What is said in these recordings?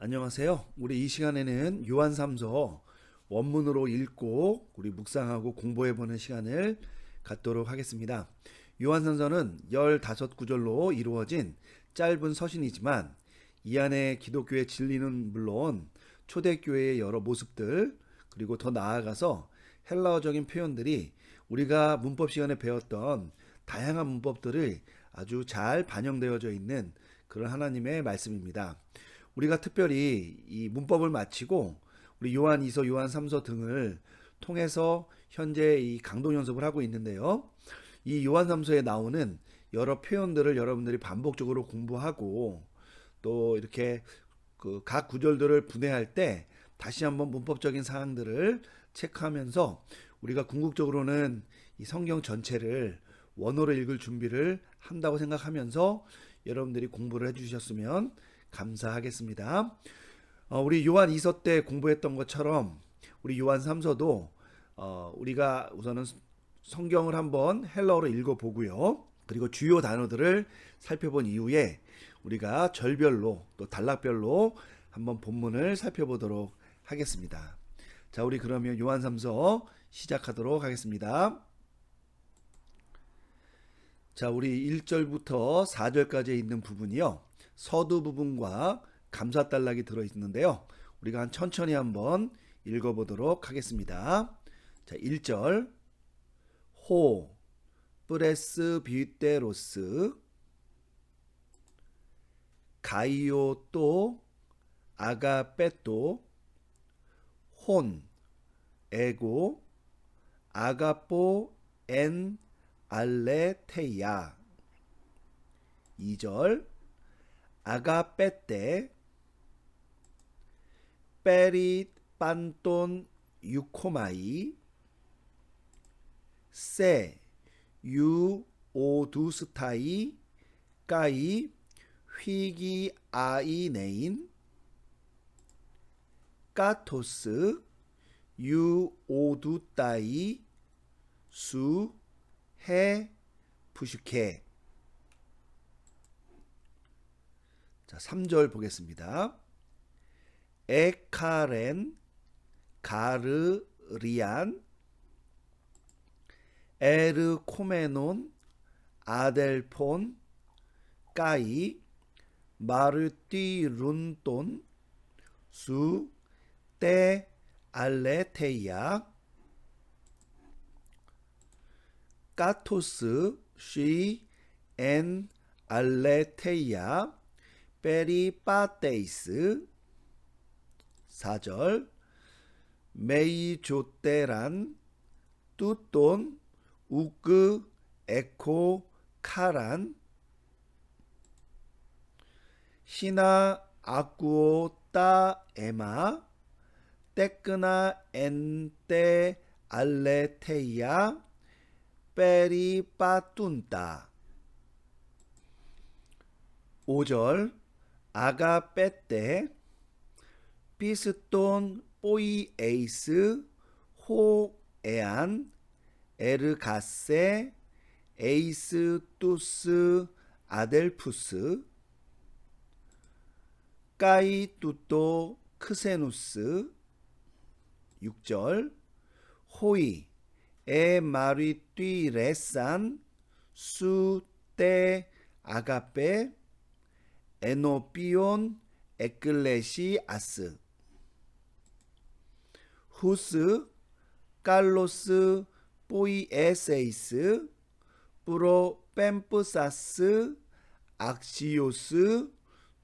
안녕하세요. 우리 이 시간에는 요한 3서 원문으로 읽고 우리 묵상하고 공부해 보는 시간을 갖도록 하겠습니다. 요한 3서는 15구절로 이루어진 짧은 서신이지만 이 안에 기독교의 진리는 물론 초대교회의 여러 모습들 그리고 더 나아가서 헬라어적인 표현들이 우리가 문법 시간에 배웠던 다양한 문법들을 아주 잘 반영되어져 있는 그런 하나님의 말씀입니다. 우리가 특별히 이 문법을 마치고 우리 요한 2서, 요한 3서 등을 통해서 현재 이 강동 연습을 하고 있는데요. 이 요한 3서에 나오는 여러 표현들을 여러분들이 반복적으로 공부하고 또 이렇게 그 각 구절들을 분해할 때 다시 한번 문법적인 사항들을 체크하면서 우리가 궁극적으로는 이 성경 전체를 원어로 읽을 준비를 한다고 생각하면서 여러분들이 공부를 해주셨으면 감사하겠습니다. 어, 우리 요한 2서 때 공부했던 것처럼 우리 요한 3서도 어, 우리가 우선은 성경을 한번 헬러어로 읽어보고요. 그리고 주요 단어들을 살펴본 이후에 우리가 절별로 또 단락별로 한번 본문을 살펴보도록 하겠습니다. 자, 우리 그러면 요한 3서 시작하도록 하겠습니다. 자, 우리 1절부터 4절까지 있는 부분이요. 서두 부분과 감사 단락이 들어 있는데요. 우리가 한 천천히 한번 읽어 보도록 하겠습니다. 자, 1절. 호 프레스 비테로스 가이오 또 아가페토 혼 에고 아가포 엔 알레테야 2절 아가페테 페리 빤돈 유코마이 세 유 오두스타이 까이 휘기 아이네인 까토스 유 오두따이 수해 푸슈케 자, 3절 보겠습니다. 에카렌 가르리안 에르코메논 아델폰 까이 마르티룬돈 수테 알레테야 까토스 쉬엔 알레테야 페리파테이스 4절. 메이 조테란 뚜돈 우크 에코 카란. 시나 아쿠오 따 에마. 테크나 엔테 알레테야 페리파툰타 5절 아가페테 피스톤 뽀이에이스 호에안 에르가세 에이스 투스 아델푸스 까이뚜토 크세누스 6절 호이 에마리띠 레산 수테 아가페 에노피온 에클레시아스 후스 칼로스 포이에세이스 프로펜프사스 악시오스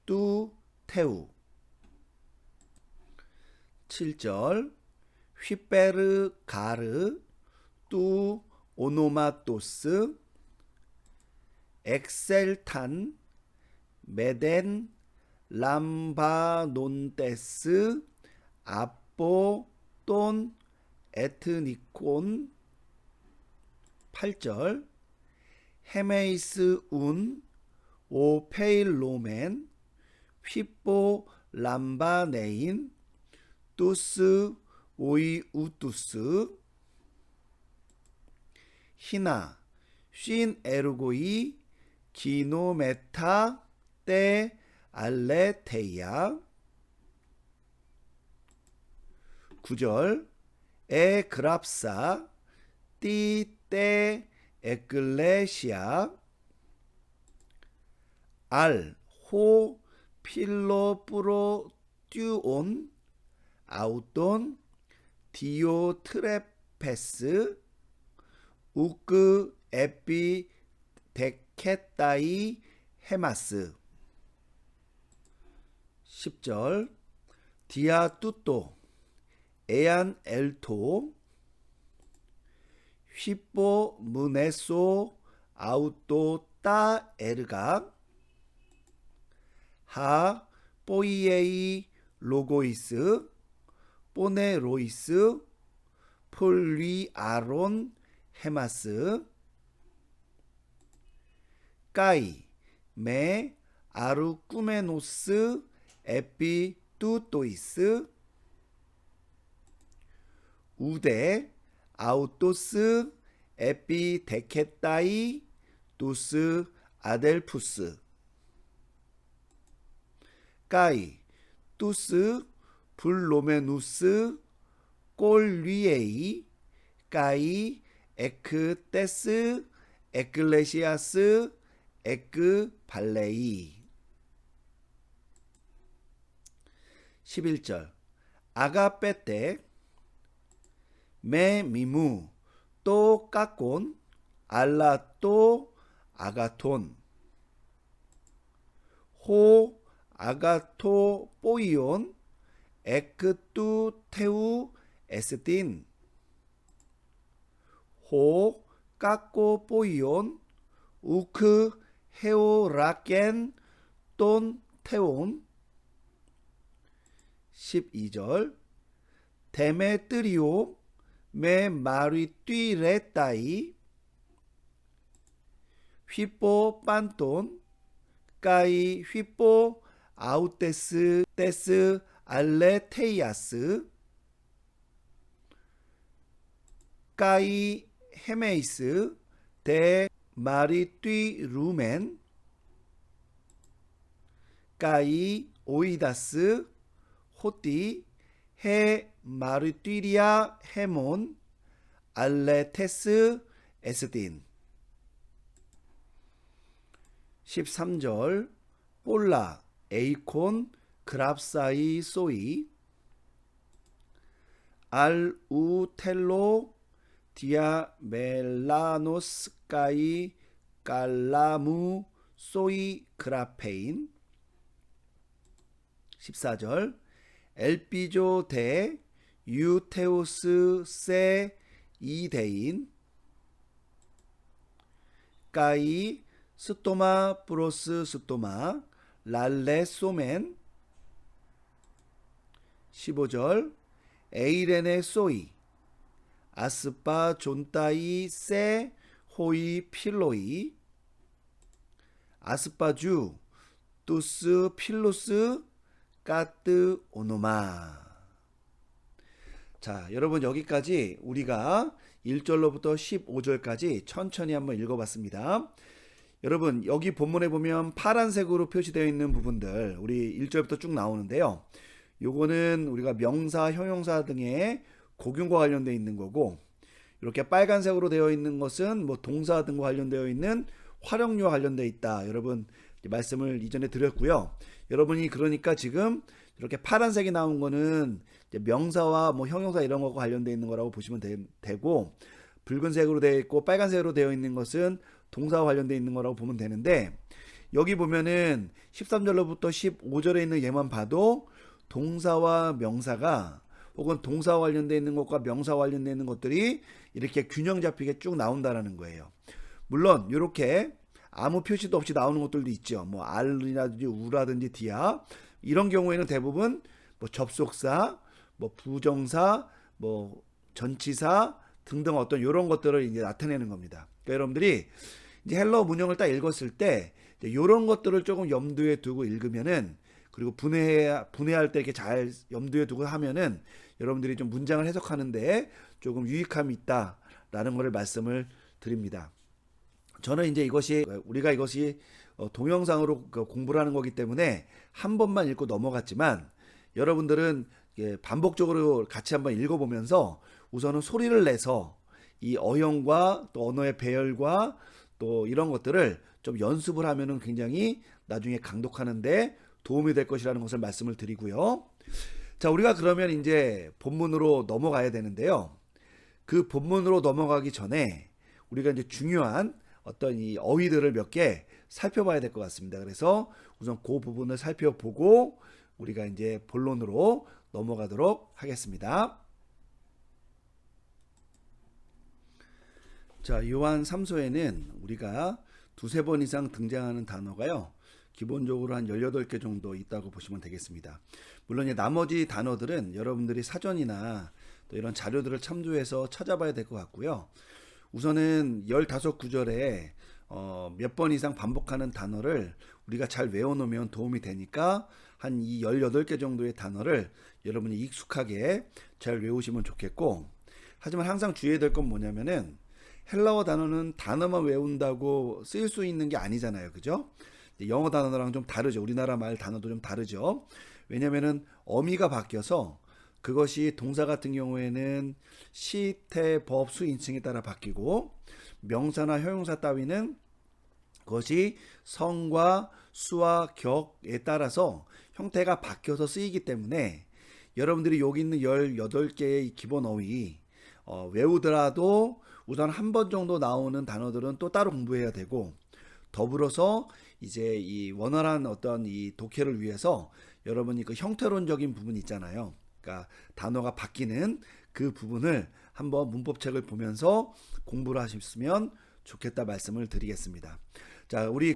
뚜 테우. 7절 휘페르 가르 뚜 오노마토스 엑셀탄 메덴 람바논테스 아포 돈 에트니콘. 8절. 헤메이스 운 오페일로멘 휘뽀 람바네인 투스 오이우투스. 히나 쉰 에르고이 기노메타 테 알레테야 9절. 에 그랍사. 띠떼 에클레시아. 알호 필로프로 듀온. 아우톤 디오 트레페스. 우크 에피 데케타이 헤마스 10절. 디아 뚜또 에안 엘토 휘뽀 무네소 아우토 따 에르가 하 뽀이에이 로고이스 뽀네로이스 폴리 아론 헤마스 까이 메 아루쿠메노스 에피 뚜토이스 우데 아우토스 에피 데케타이 도스 아델푸스. 까이 투스 블로메누스 꼴리에이. 까이 에크테스 에클레시아스 에크 발레이 11절. 아가페테 메 미무 또 까콘 알라 또 아가톤. 호 아가토 뽀이온 에크뚜 테우 에스틴. 호 까꼬 뽀이온 우크 헤오라켄 돈 테온 12절 데메뜨리오 메 마리뛰레따이. 휘뽀 빤돈 까이 휘뽀 아우테스 테스 알레테이아스. 까이 헤메이스 데 마리뛰루멘. 까이 오이다스 호띠 헤 마르뛰리아 헤몬 알레테스 에스딘. 13절 볼라 에이콘 그랍사이 소이. 알우텔로 디아멜라노스카이 깔라무 소이 그라페인. 14절 엘피조 대 유테우스 세 이데인 까이 스토마 프로스 스토마 랄레 소멘 15절 에이레네 소이 아스파 존따이 세 호이 필로이 아스파주 투스 필로스 까뜨 오노마 자 여러분 여기까지 우리가 1절로부터 15절까지 천천히 한번 읽어봤습니다. 여러분 여기 본문에 보면 파란색으로 표시되어 있는 부분들 우리 1절부터 쭉 나오는데요. 요거는 우리가 명사, 형용사 등의 고균과 관련되어 있는 거고 이렇게 빨간색으로 되어 있는 것은 뭐 동사 등과 관련되어 있는 활용류와 관련되어 있다. 여러분 말씀을 이전에 드렸고요. 여러분이 그러니까 지금 이렇게 파란색이 나온 거는 명사와 뭐 형용사 이런 것과 관련되어 있는 거라고 보시면 되, 고 붉은색으로 되어 있고 빨간색으로 되어 있는 것은 동사와 관련되어 있는 거라고 보면 되는데 여기 보면은 13절로부터 15절에 있는 예만 봐도 동사와 명사가 혹은 동사와 관련되어 있는 것과 명사와 관련되어 있는 것들이 이렇게 균형 잡히게 쭉 나온다라는 거예요. 물론 이렇게 아무 표시도 없이 나오는 것들도 있죠. 뭐 알이라든지 우라든지 디아 이런 경우에는 대부분 뭐 접속사, 뭐 부정사, 뭐 전치사 등등 어떤 이런 것들을 이제 나타내는 겁니다. 그러니까 여러분들이 이제 헬러 문형을 딱 읽었을 때 이런 것들을 조금 염두에 두고 읽으면은 그리고 분해 분해할 때 이렇게 잘 염두에 두고 하면은 여러분들이 좀 문장을 해석하는데 조금 유익함이 있다라는 것을 말씀을 드립니다. 저는 이제 이것이 우리가 이것이 어, 동영상으로 그 공부를 하는 거기 때문에 한 번만 읽고 넘어갔지만 여러분들은 예, 반복적으로 같이 한번 읽어보면서 우선은 소리를 내서 이 어형과 또 언어의 배열과 또 이런 것들을 좀 연습을 하면은 굉장히 나중에 강독하는데 도움이 될 것이라는 것을 말씀을 드리고요. 자, 우리가 그러면 이제 본문으로 넘어가야 되는데요. 그 본문으로 넘어가기 전에 우리가 이제 중요한 어떤 이 어휘들을 몇 개 살펴봐야 될 것 같습니다. 그래서 우선 그 부분을 살펴보고 우리가 이제 본론으로 넘어가도록 하겠습니다. 자, 요한 3서에는 우리가 두세 번 이상 등장하는 단어가요. 기본적으로 한 18개 정도 있다고 보시면 되겠습니다. 물론 이제 나머지 단어들은 여러분들이 사전이나 또 이런 자료들을 참조해서 찾아봐야 될 것 같고요. 우선은 15구절에 어, 몇 번 이상 반복하는 단어를 우리가 잘 외워놓으면 도움이 되니까 한 이 18개 정도의 단어를 여러분이 익숙하게 잘 외우시면 좋겠고 하지만 항상 주의해야 될 건 뭐냐면은 헬라어 단어는 단어만 외운다고 쓰일 수 있는 게 아니잖아요. 그죠? 영어 단어랑 좀 다르죠. 우리나라 말 단어도 좀 다르죠. 왜냐면은 어미가 바뀌어서 그것이 동사 같은 경우에는 시, 태, 법, 수, 인칭에 따라 바뀌고 명사나 형용사 따위는 그것이 성과 수와 격에 따라서 형태가 바뀌어서 쓰이기 때문에 여러분들이 여기 있는 18개의 기본 어휘 어, 외우더라도 우선 한 번 정도 나오는 단어들은 또 따로 공부해야 되고 더불어서 이제 이 원활한 어떤 이 독해를 위해서 여러분이 그 형태론적인 부분 있잖아요. 그러니까 단어가 바뀌는 그 부분을 한번 문법책을 보면서 공부를 하셨으면 좋겠다 말씀을 드리겠습니다. 자, 우리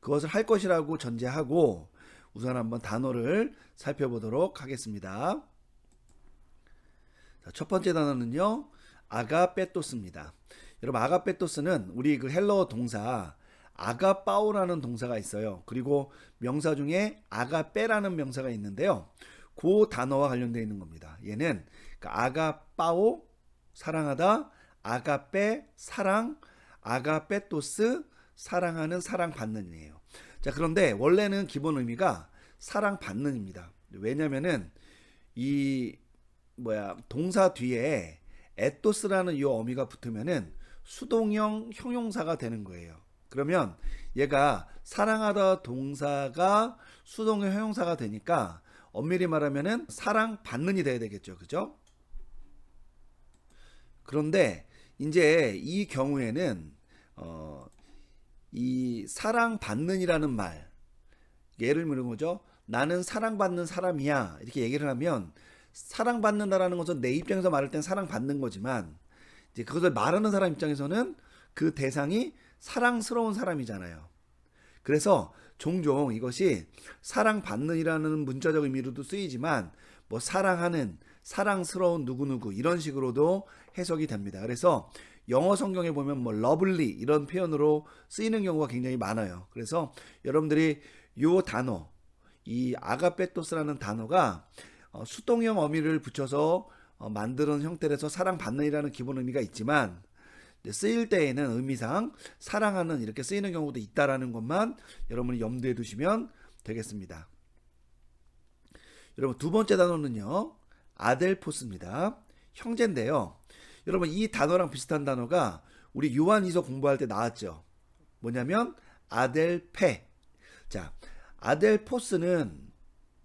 그것을 할 것이라고 전제하고 우선 한번 단어를 살펴보도록 하겠습니다. 자, 첫 번째 단어는요. 아가페토스입니다. 여러분 아가페토스는 우리 그 헬러 동사 아가빠오라는 동사가 있어요. 그리고 명사 중에 아가빼라는 명사가 있는데요. 그 단어와 관련되어 있는 겁니다. 얘는 그 아가빠오 사랑하다, 아가빼 사랑, 아가페토스 사랑하는 사랑받는이에요. 자 그런데 원래는 기본 의미가 사랑받는입니다. 왜냐면은 이 뭐야 동사 뒤에 에토스라는 이 어미가 붙으면은 수동형 형용사가 되는 거예요. 그러면 얘가 사랑하다 동사가 수동형 형용사가 되니까 엄밀히 말하면은 사랑 받는이 돼야 되겠죠. 그죠? 그런데 이제 이 경우에는 어, 이 사랑 받는이라는 말 예를 들면 거죠. 나는 사랑받는 사람이야 이렇게 얘기를 하면 사랑받는다라는 것은 내 입장에서 말할 땐 사랑받는 거지만 이제 그것을 말하는 사람 입장에서는 그 대상이 사랑스러운 사람이잖아요. 그래서 종종 이것이 사랑받는이라는 문자적 의미로도 쓰이지만 뭐 사랑하는 사랑스러운 누구누구 이런 식으로도 해석이 됩니다. 그래서 영어 성경에 보면 뭐 러블리 이런 표현으로 쓰이는 경우가 굉장히 많아요. 그래서 여러분들이 요 단어 이 아가페토스라는 단어가 어, 수동형 어미를 붙여서 어, 만드는 형태에서 사랑받는이라는 기본 의미가 있지만 쓰일 때에는 의미상 사랑하는 이렇게 쓰이는 경우도 있다라는 것만 여러분이 염두에 두시면 되겠습니다. 여러분 두 번째 단어는요 아델포스입니다. 형제인데요. 여러분 이 단어랑 비슷한 단어가 우리 요한이서 공부할 때 나왔죠. 뭐냐면 아델페. 자 아델포스는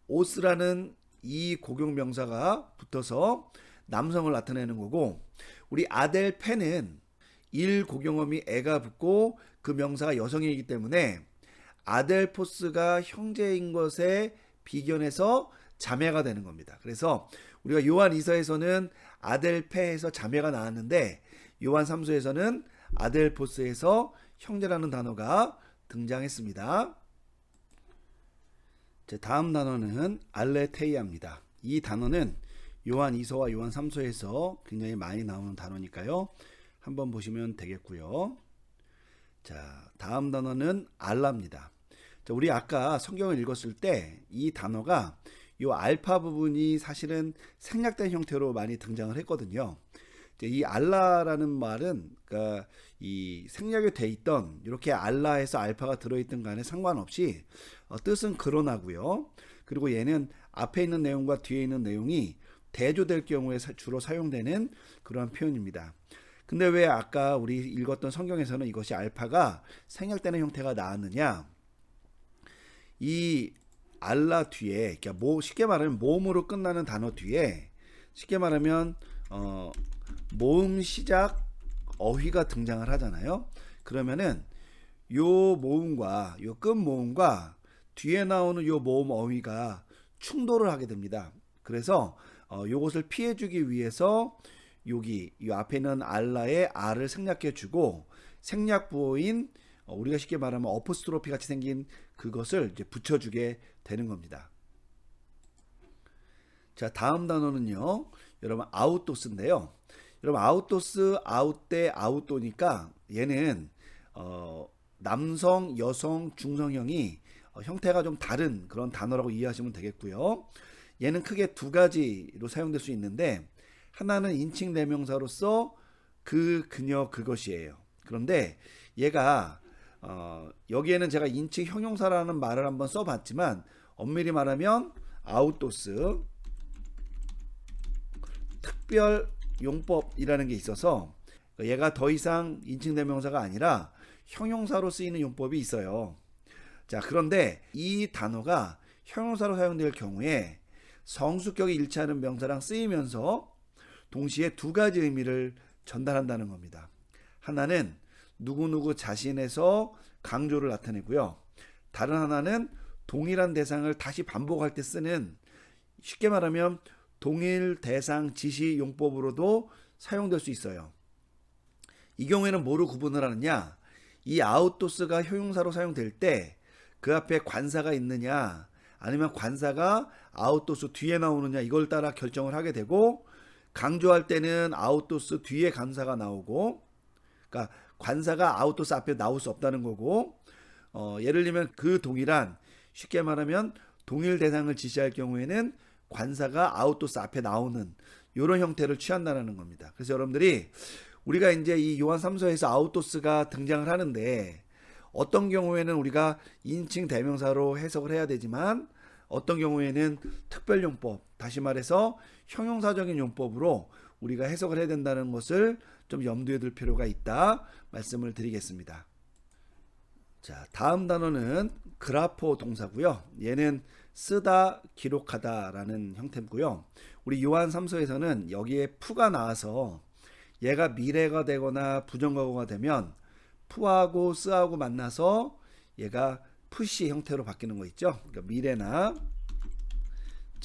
오스라는 이 고경 명사가 붙어서 남성을 나타내는 거고 우리 아델페는 일 고경어미 애가 붙고 그 명사가 여성이기 때문에 아델포스가 형제인 것에 비견해서 자매가 되는 겁니다. 그래서 우리가 요한 2서에서는 아델페에서 자매가 나왔는데 요한 3서에서는 아델포스에서 형제라는 단어가 등장했습니다. 제 다음 단어는 알레테이아입니다. 이 단어는 요한 2서와 요한 3서에서 굉장히 많이 나오는 단어니까요. 한번 보시면 되겠고요. 자, 다음 단어는 알라입니다. 자, 우리 아까 성경을 읽었을 때 이 단어가 이 알파 부분이 사실은 생략된 형태로 많이 등장을 했거든요. 이 알라라는 말은 그러니까 이 생략이 돼 있던 이렇게 알라에서 알파가 들어있던 간에 상관없이 어, 뜻은 그러나고요. 그리고 얘는 앞에 있는 내용과 뒤에 있는 내용이 대조될 경우에 사- 주로 사용되는 그러한 표현입니다. 근데 왜 아까 우리 읽었던 성경에서는 이것이 알파가 생략되는 형태가 나왔느냐? 이 알라 뒤에, 그러니까 모 쉽게 말하면 모음으로 끝나는 단어 뒤에 쉽게 말하면 어, 모음 시작 어휘가 등장을 하잖아요. 그러면은 요 모음과 요 끝 모음과 뒤에 나오는 요 모음 어휘가 충돌을 하게 됩니다. 그래서 어, 요것을 피해주기 위해서 여기 이 앞에 있는 알라의 알을 생략해 주고 생략 부호인 어, 우리가 쉽게 말하면 어포스트로피 같이 생긴 그것을 이제 붙여주게 되는 겁니다. 자 다음 단어는요. 여러분 아웃도스인데요. 여러분 아웃도스 아웃대 아웃도니까 얘는 어, 남성 여성 중성형이 어, 형태가 좀 다른 그런 단어라고 이해하시면 되겠고요. 얘는 크게 두 가지로 사용될 수 있는데 하나는 인칭 대명사로서 그 그녀 그것이에요 그런데 얘가 어, 여기에는 제가 인칭 형용사라는 말을 한번 써봤지만 엄밀히 말하면 아웃도스 특별 용법이라는 게 있어서 얘가 더 이상 인칭 대명사가 아니라 형용사로 쓰이는 용법이 있어요. 자, 그런데 이 단어가 형용사로 사용될 경우에 성수격이 일치하는 명사랑 쓰이면서 동시에 두 가지 의미를 전달한다는 겁니다. 하나는 누구누구 자신에서 강조를 나타내고요. 다른 하나는 동일한 대상을 다시 반복할 때 쓰는 쉽게 말하면 동일 대상 지시 용법으로도 사용될 수 있어요. 이 경우에는 뭐로 구분을 하느냐? 이 아웃도스가 효용사로 사용될 때 그 앞에 관사가 있느냐 아니면 관사가 아웃도스 뒤에 나오느냐 이걸 따라 결정을 하게 되고 강조할 때는 아웃도스 뒤에 관사가 나오고 그러니까 관사가 아웃도스 앞에 나올 수 없다는 거고 어, 예를 들면 그 동일한 쉽게 말하면 동일 대상을 지시할 경우에는 관사가 아웃도스 앞에 나오는 이런 형태를 취한다는 겁니다. 그래서 여러분들이 우리가 이제 이 요한 3서에서 아웃도스가 등장을 하는데 어떤 경우에는 우리가 인칭 대명사로 해석을 해야 되지만 어떤 경우에는 특별용법, 다시 말해서 형용사적인 용법으로 우리가 해석을 해야 된다는 것을 좀 염두에 둘 필요가 있다 말씀을 드리겠습니다. 자, 다음 단어는 그라포 동사고요. 얘는 쓰다, 기록하다라는 형태고요. 우리 요한 3서에서는 여기에 푸가 나와서 얘가 미래가 되거나 부정과거가 되면 푸하고 쓰하고 만나서 얘가 푸시 형태로 바뀌는 거 있죠. 그러니까 미래나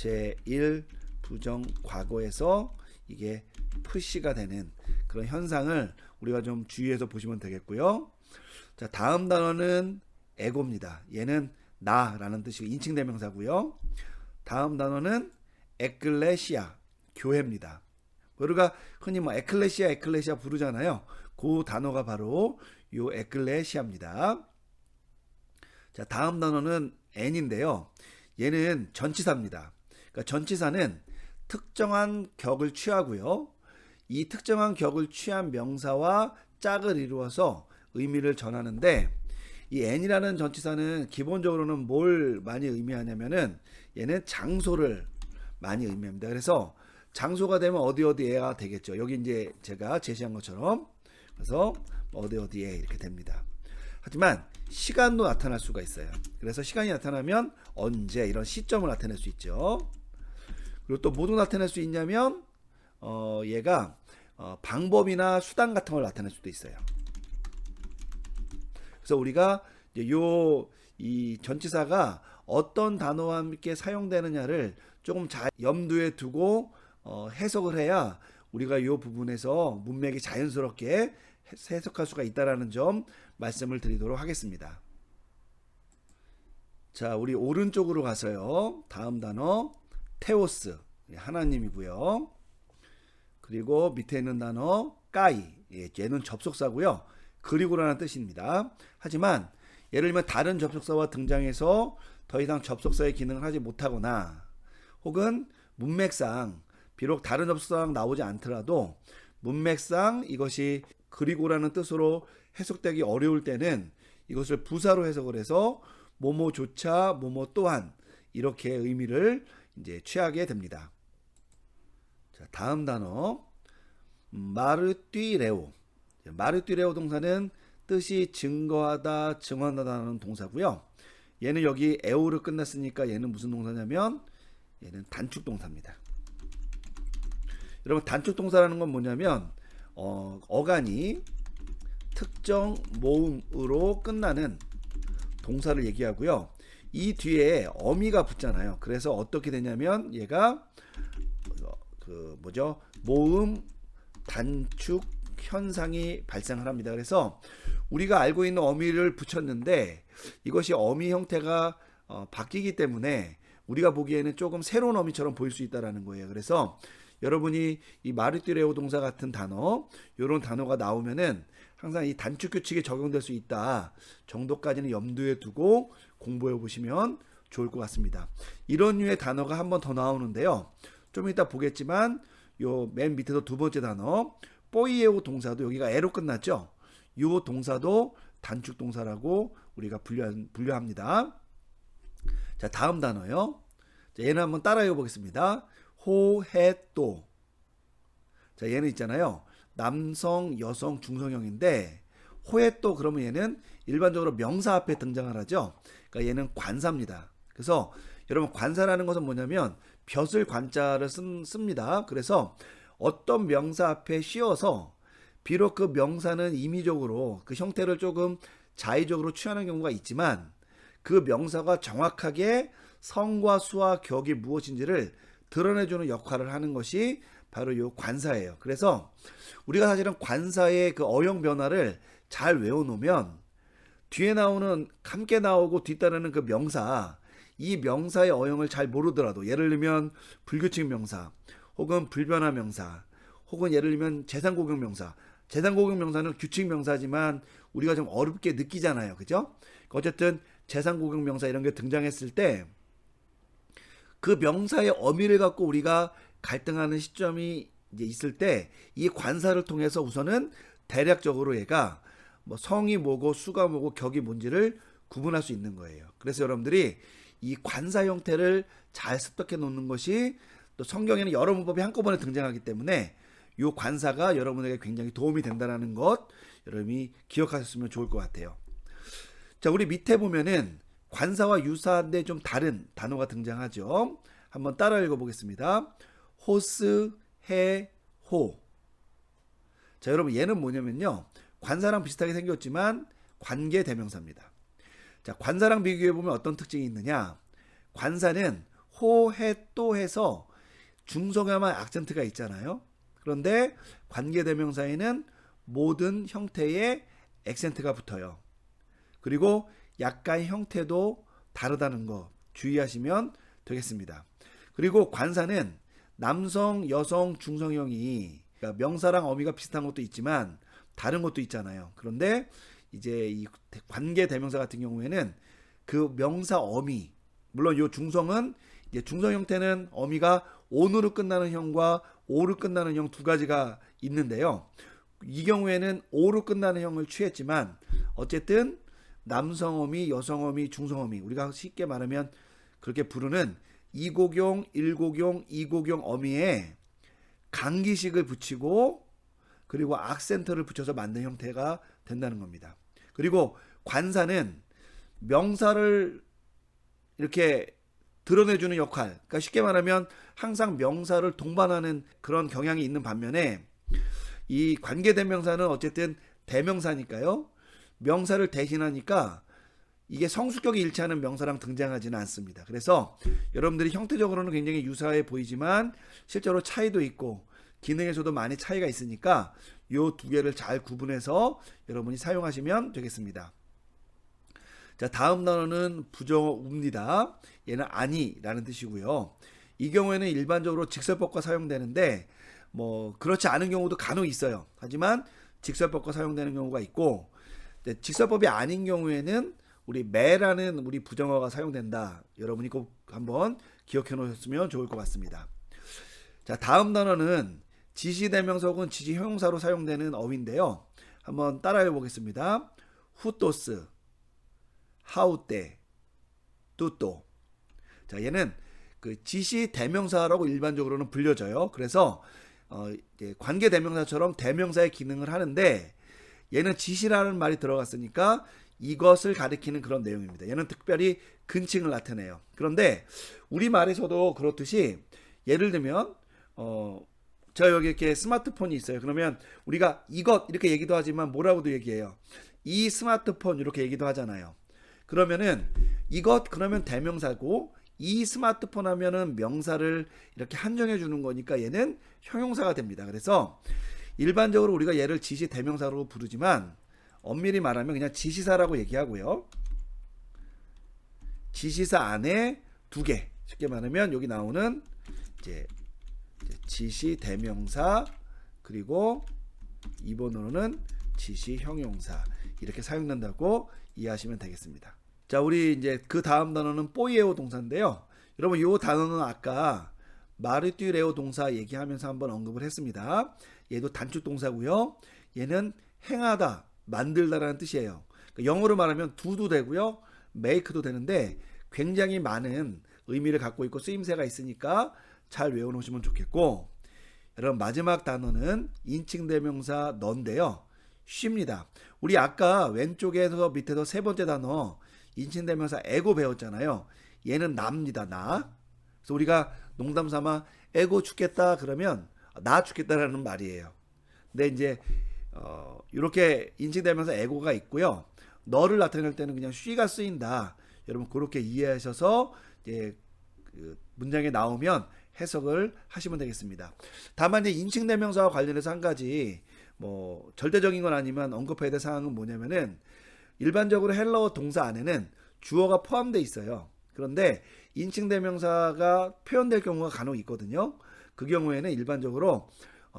제1 부정 과거에서 이게 푸시가 되는 그런 현상을 우리가 좀 주의해서 보시면 되겠고요. 자, 다음 단어는 에고입니다. 얘는 나라는 뜻이 인칭 대명사고요. 다음 단어는 에클레시아 교회입니다. 우리가 흔히 뭐 에클레시아 에클레시아 부르잖아요. 그 단어가 바로 요 에클레시아입니다. 자, 다음 단어는 n인데요. 얘는 전치사입니다. 그러니까 전치사는 특정한 격을 취하고요. 이 특정한 격을 취한 명사와 짝을 이루어서 의미를 전하는데 이 n이라는 전치사는 기본적으로는 뭘 많이 의미하냐면은 얘는 장소를 많이 의미합니다. 그래서 장소가 되면 어디 어디에야 되겠죠. 여기 이제 제가 제시한 것처럼 그래서 어디 어디에 이렇게 됩니다. 하지만 시간도 나타날 수가 있어요. 그래서 시간이 나타나면 언제 이런 시점을 나타낼 수 있죠. 그리고 또 뭐도 나타낼 수 있냐면 어, 얘가 어, 방법이나 수단 같은 걸 나타낼 수도 있어요. 그래서 우리가 요이 전치사가 어떤 단어와 함께 사용되느냐를 조금 잘 염두에 두고 어, 해석을 해야 우리가 이 부분에서 문맥이 자연스럽게 해석할 수가 있다라는 점 말씀을 드리도록 하겠습니다. 자, 우리 오른쪽으로 가서요. 다음 단어 테오스 하나님이고요. 그리고 밑에 있는 단어 까이 예, 얘는 접속사고요. 그리고라는 뜻입니다. 하지만 예를 들면 다른 접속사와 등장해서 더 이상 접속사의 기능을 하지 못하거나 혹은 문맥상 비록 다른 접속사랑 나오지 않더라도 문맥상 이것이 그리고라는 뜻으로 해석되기 어려울 때는 이것을 부사로 해석을 해서 뭐뭐조차 뭐뭐 또한 이렇게 의미를 이제 취하게 됩니다. 자, 다음 단어 마르띠레오. 마르띠레오 동사는 뜻이 증거하다, 증언하다는 동사고요. 얘는 여기 에오를 끝났으니까 얘는 무슨 동사냐면 얘는 단축 동사입니다. 여러분 단축 동사라는 건 뭐냐면 어, 어간이 특정 모음으로 끝나는 동사를 얘기하고요. 이 뒤에 어미가 붙잖아요. 그래서 어떻게 되냐면 얘가 어, 그 뭐죠? 모음 단축 현상이 발생을 합니다. 그래서 우리가 알고 있는 어미를 붙였는데 이것이 어미 형태가 어, 바뀌기 때문에 우리가 보기에는 조금 새로운 어미처럼 보일 수 있다라는 거예요. 그래서 여러분이 이 마르티레오 동사 같은 단어, 이런 단어가 나오면은 항상 이 단축 규칙이 적용될 수 있다 정도까지는 염두에 두고 공부해 보시면 좋을 것 같습니다. 이런 류의 단어가 한 번 더 나오는데요. 좀 이따 보겠지만 요 맨 밑에서 두 번째 단어 뽀이에오 동사도 여기가 에로 끝났죠. 요 동사도 단축 동사라고 우리가 분류, 분류합니다. 자 다음 단어요. 자, 얘는 한번 따라해 보겠습니다. 호해또. 자 얘는 있잖아요. 남성, 여성, 중성형인데 호해또 그러면 얘는 일반적으로 명사 앞에 등장을 하죠. 그러니까 얘는 관사입니다. 그래서 여러분 관사라는 것은 뭐냐면 벼슬 관자를 쓴, 씁니다. 그래서 어떤 명사 앞에 씌워서 비록 그 명사는 임의적으로 그 형태를 조금 자의적으로 취하는 경우가 있지만 그 명사가 정확하게 성과 수와 격이 무엇인지를 드러내주는 역할을 하는 것이 바로 요 관사예요. 그래서 우리가 사실은 관사의 그 어용 변화를 잘 외워놓으면 뒤에 나오는 함께 나오고 뒤따르는 그 명사 이 명사의 어용을 잘 모르더라도 예를 들면 불규칙 명사 혹은 불변화 명사 혹은 예를 들면 재산고경 명사. 재산고경 명사는 규칙 명사지만 우리가 좀 어렵게 느끼잖아요. 그죠? 어쨌든 재산고경 명사 이런 게 등장했을 때 그 명사의 어미를 갖고 우리가 갈등하는 시점이 이제 있을 때 이 관사를 통해서 우선은 대략적으로 얘가 뭐 성이 뭐고 수가 뭐고 격이 뭔지를 구분할 수 있는 거예요. 그래서 여러분들이 이 관사 형태를 잘 습득해 놓는 것이 또 성경에는 여러 문법이 한꺼번에 등장하기 때문에 이 관사가 여러분에게 굉장히 도움이 된다는 것 여러분이 기억하셨으면 좋을 것 같아요. 자, 우리 밑에 보면은 관사와 유사한데 좀 다른 단어가 등장하죠. 한번 따라 읽어보겠습니다. 호스, 해, 호. 자, 여러분 얘는 뭐냐면요. 관사랑 비슷하게 생겼지만 관계 대명사입니다. 자, 관사랑 비교해 보면 어떤 특징이 있느냐? 관사는 호, 해, 또 해서 중성화만 악센트가 있잖아요. 그런데 관계 대명사에는 모든 형태의 액센트가 붙어요. 그리고 약간 형태도 다르다는 거 주의하시면 되겠습니다. 그리고 관사는 남성, 여성, 중성형이 그러니까 명사랑 어미가 비슷한 것도 있지만 다른 것도 있잖아요. 그런데 이제 이 관계 대명사 같은 경우에는 그 명사 어미 물론 요 중성은 이제 중성 형태는 어미가 온으로 끝나는 형과 오로 끝나는 형 두 가지가 있는데요. 이 경우에는 오로 끝나는 형을 취했지만 어쨌든 남성어미, 여성어미, 중성어미 우리가 쉽게 말하면 그렇게 부르는 이곡용, 일곡용, 이곡용 어미에 강기식을 붙이고 그리고 악센터를 붙여서 만든 형태가 된다는 겁니다. 그리고 관사는 명사를 이렇게 드러내주는 역할. 그러니까 쉽게 말하면 항상 명사를 동반하는 그런 경향이 있는 반면에 이 관계 대명사는 어쨌든 대명사니까요. 명사를 대신하니까 이게 성수격이 일치하는 명사랑 등장하지는 않습니다. 그래서 여러분들이 형태적으로는 굉장히 유사해 보이지만 실제로 차이도 있고 기능에서도 많이 차이가 있으니까 이 두 개를 잘 구분해서 여러분이 사용하시면 되겠습니다. 자, 다음 단어는 부정어입니다. 얘는 아니라는 뜻이고요. 이 경우에는 일반적으로 직설법과 사용되는데 뭐 그렇지 않은 경우도 간혹 있어요. 하지만 직설법과 사용되는 경우가 있고 직설법이 아닌 경우에는 우리 매라는 우리 부정어가 사용된다. 여러분이 꼭 한번 기억해 놓으셨으면 좋을 것 같습니다. 자, 다음 단어는 지시대명사 혹은 지시형용사로 사용되는 어휘인데요. 한번 따라해 보겠습니다. 후토스, 하우떼, 뚜또. 자, 얘는 그 지시 대명사라고 일반적으로는 불려져요. 그래서 어, 이제 관계 대명사처럼 대명사의 기능을 하는데 얘는 지시라는 말이 들어갔으니까 이것을 가리키는 그런 내용입니다. 얘는 특별히 근칭을 나타내요. 그런데 우리 말에서도 그렇듯이 예를 들면 어 제가 여기 이렇게 스마트폰이 있어요. 그러면 우리가 이것 이렇게 얘기도 하지만 뭐라고도 얘기해요. 이 스마트폰 이렇게 얘기도 하잖아요. 그러면은 이것 그러면 대명사고 이 스마트폰 하면은 명사를 이렇게 한정해 주는 거니까 얘는 형용사가 됩니다. 그래서 일반적으로 우리가 얘를 지시 대명사로 부르지만 엄밀히 말하면 그냥 지시사라고 얘기하고요. 지시사 안에 두 개. 쉽게 말하면 여기 나오는 이제 지시 대명사 그리고 2번으로는 지시 형용사 이렇게 사용된다고 이해하시면 되겠습니다. 자, 우리 이제 그 다음 단어는 뽀이에오 동사인데요. 여러분 이 단어는 아까 마르띠레오 동사 얘기하면서 한번 언급을 했습니다. 얘도 단축 동사고요. 얘는 행하다, 만들다라는 뜻이에요. 그러니까 영어로 말하면 do도 되고요. make도 되는데 굉장히 많은 의미를 갖고 있고 쓰임새가 있으니까 잘 외워 놓으시면 좋겠고 여러분 마지막 단어는 인칭 대명사 넌데요. 쉽니다. 우리 아까 왼쪽에서 밑에서 세 번째 단어 인칭 대명사 에고 배웠잖아요. 얘는 나입니다. 나. 그래서 우리가 농담 삼아 에고 죽겠다 그러면 나 죽겠다라는 말이에요. 근데 이제 어, 이렇게 대명사 에고가 있고요. 너를 나타낼 때는 그냥 쉬가 쓰인다. 여러분 그렇게 이해하셔서 이제 그 문장에 나오면 해석을 하시면 되겠습니다. 다만 이제 인칭 대명사와 관련해서 한 가지 뭐 절대적인 건 아니면 언급해야 될 사항은 뭐냐면은 일반적으로 헬러 동사 안에는 주어가 포함되어 있어요. 그런데 인칭 대명사가 표현될 경우가 간혹 있거든요. 그 경우에는 일반적으로 어,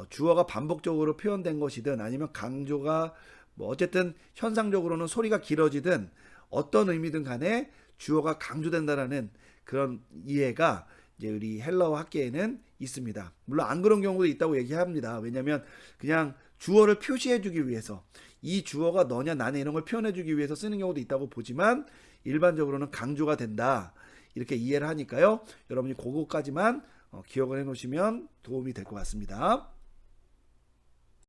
주어가 반복적으로 표현된 것이든 아니면 강조가 뭐 어쨌든 현상적으로는 소리가 길어지든 어떤 의미든 간에 주어가 강조된다라는 그런 이해가 이제 우리 헬라어 학계에는 있습니다. 물론 안 그런 경우도 있다고 얘기합니다. 왜냐하면 그냥 주어를 표시해주기 위해서 이 주어가 너냐 나냐 이런 걸 표현해주기 위해서 쓰는 경우도 있다고 보지만 일반적으로는 강조가 된다 이렇게 이해를 하니까요. 여러분이 그거까지만 어, 기억을 해놓으시면 도움이 될 것 같습니다.